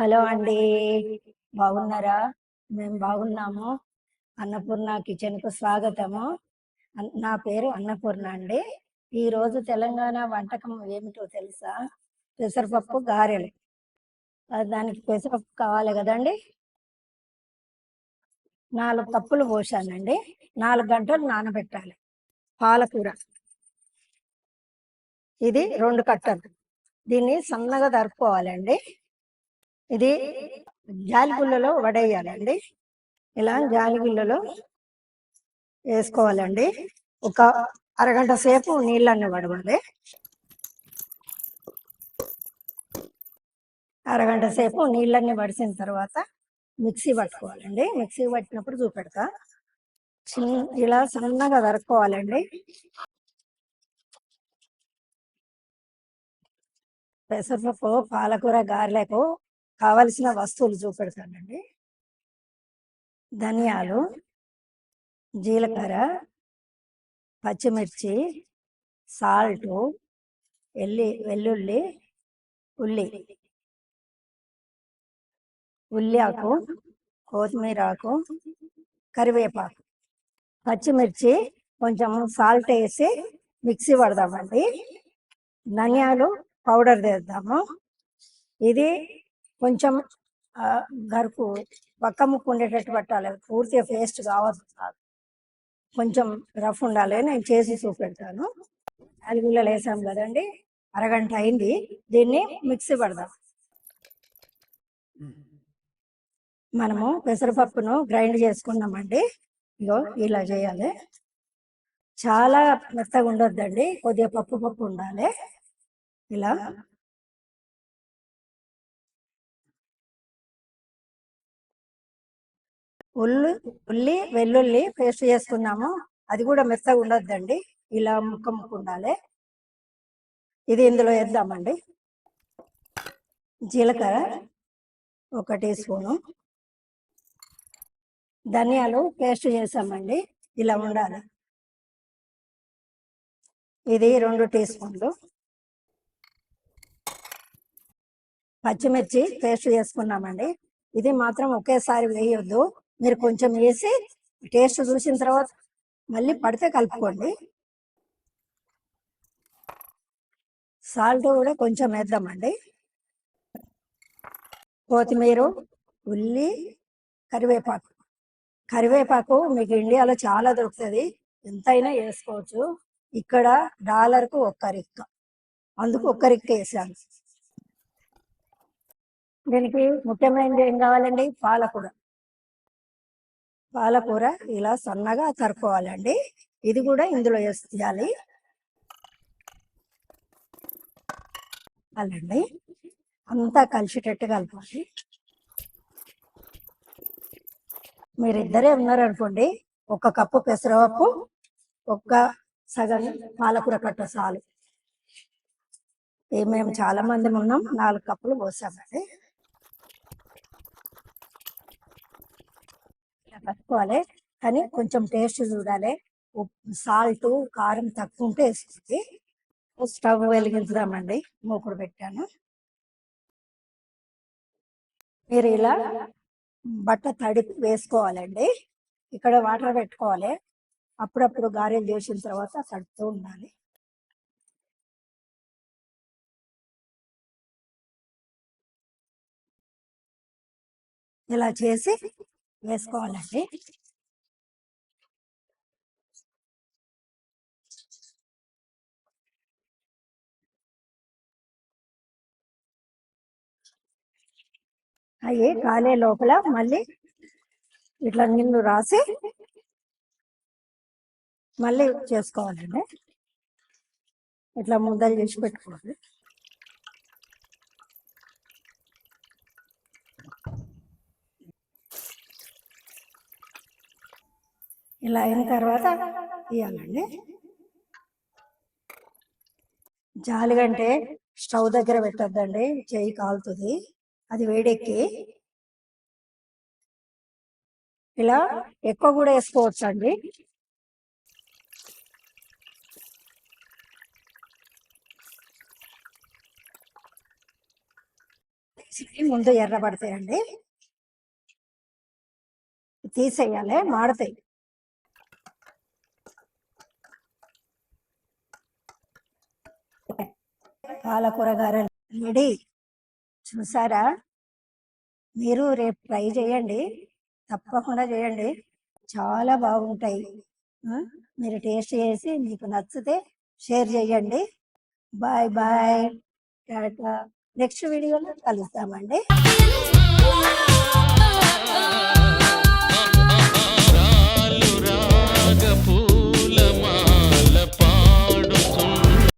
Hello అండి. బాగున్నారా? మేము బాగున్నాము. అన్నపూర్ణ కిచెన్కు స్వాగతము నా పేరు అన్నపూర్ణ అండి. ఈ రోజు తెలంగాణ వంటకం ఏమిటో తెలుసా? పెసరపప్పు గారెలు. దానికి పెసరపప్పు కావాలి కదండి? నాలుగు కప్పులు పోసానండి. నాలుగు గంటలు నానబెట్టాలి. పాలకూర. ఇది రెండు కట్టలు. దీన్ని సన్నగా తరుపుకోవాలండి ఇది జాలిగుళ్ళలో వడేయాలండి. ఇలా జాలిగుళ్ళలో వేసుకోవాలండి. ఒక అరగంట సేపు నీళ్ళన్ని వడవాలి అరగంట సేపు నీళ్ళన్ని వడిసిన తర్వాత మిక్సీ పట్టుకోవాలండి. మిక్సీ పట్టినప్పుడు చూపెడతా. చిన్న ఇలా సన్నగా తరుక్కోవాలండి. పెసరపప్పు పాలకూర గారెలకు కావలసిన వస్తువులు చూపెడతానండి. ధనియాలు జీలకర్ర పచ్చిమిర్చి సాల్ట్ ఎల్లి వెల్లుల్లి ఉల్లి. ఉల్లి ఆకు కొత్తిమీర ఆకు కరివేపాకు. పచ్చిమిర్చి కొంచెం సాల్ట్ వేసి మిక్సీ పడదామండి. ధనియాలు పౌడర్ చేద్దాము ఇది కొంచెం గరుకు పక్క ముక్కు ఉండేటట్టు పట్టాలి. పూర్తిగా పేస్ట్ కావద్దు కాదు. కొంచెం రఫ్ ఉండాలి. నేను చేసి చూపెడతాను. అలుగులలో వేసాం కదండి. అరగంట అయింది. దీన్ని మిక్సీ పడదాం. మనము పెసరపప్పును గ్రైండ్ చేసుకున్నామండి. ఇగో ఇలా చేయాలి. చాలా మెత్తగా ఉండొద్దండి. కొద్దిగా పప్పు పప్పు ఉండాలి. ఇలా ఉల్లి ఉల్లి వెల్లుల్లి పేస్ట్ చేసుకున్నాము అది కూడా మెత్తగా ఉండొద్దండి. ఇలా ముక్క ముక్క ఉండాలి ఇది ఇందులో వేద్దామండి. జీలకర్ర ఒక టీ స్పూను. ధనియాలు పేస్ట్ చేసామండి. ఇలా ఉండాలి. ఇది రెండు టీ స్పూన్లు. పచ్చిమిర్చి పేస్ట్ చేసుకున్నామండి. ఇది మాత్రం ఒకేసారి వేయొద్దు. మీరు కొంచెం వేసి టేస్ట్ చూసిన తర్వాత మళ్ళీ పడితే కలుపుకోండి. సాల్ట్ కూడా కొంచెం వేద్దామండి. కొత్తిమీర ఉల్లి కరివేపాకు. కరివేపాకు మీకు ఇండియాలో చాలా దొరుకుతుంది. ఎంతైనా వేసుకోవచ్చు. ఇక్కడ డాలర్కు ఒక్క రిక్క. అందుకు ఒక్క రిక్క వేసాను. దీనికి ముఖ్యమైనది ఏం కావాలండి? పాలకూర. పాలకూర ఇలా సన్నగా తరుకోవాలండి ఇది కూడా ఇందులో వేసేయాలి. అలాండి అంతా కలిసేటట్టు కలపాలి. మీరిద్దరే ఉన్నారనుకోండి ఒక కప్పు పెసరపప్పు ఒక్క సగం పాలకూర కట్ట చాలు. ఈ మేము చాలా మంది ఉన్నాం నాలుగు కప్పులు పోసామండి. కట్టుకోవాలి కానీ కొంచెం టేస్ట్ చూడాలి. ఉప్పు సాల్ట్ కారం తక్కువ ఉంటే వేసుకుంది స్టవ్ వెలిగించుదామండి. మూకుడు పెట్టాను. మీరు ఇలా బట్ట తడిపి వేసుకోవాలండి. ఇక్కడ వాటర్ పెట్టుకోవాలి. అప్పుడప్పుడు గారెలు చేసిన తర్వాత తడుతూ ఉండాలి. ఇలా చేసి వేసుకోవాలండి అవి కాలే లోపల మళ్ళీ ఇట్లా నీళ్ళు రాసి మళ్ళీ చేసుకోవాలండి ఇట్లా ముద్దలు చేసి పెట్టుకోవాలి ఇలా అయిన తర్వాత తీయాలండి జాలిగంటే స్టవ్ దగ్గర పెట్టద్దండి చెయ్యి కాలుతుంది. అది వేడెక్కి ఇలా ఎక్కువ కూడా వేసుకోవచ్చు అండి ముందు ముందు ఎర్రబడతాయండి. తీసేయాలి మాడతాయి. పాలకూర గారెలు రెడీ. చూసారా? మీరు రేపు ట్రై చేయండి. తప్పకుండా చేయండి. చాలా బాగుంటాయి. మీరు టేస్ట్ చేసి మీకు నచ్చితే షేర్ చేయండి. Bye bye. నెక్స్ట్ వీడియోలో కలుస్తామండి. oh,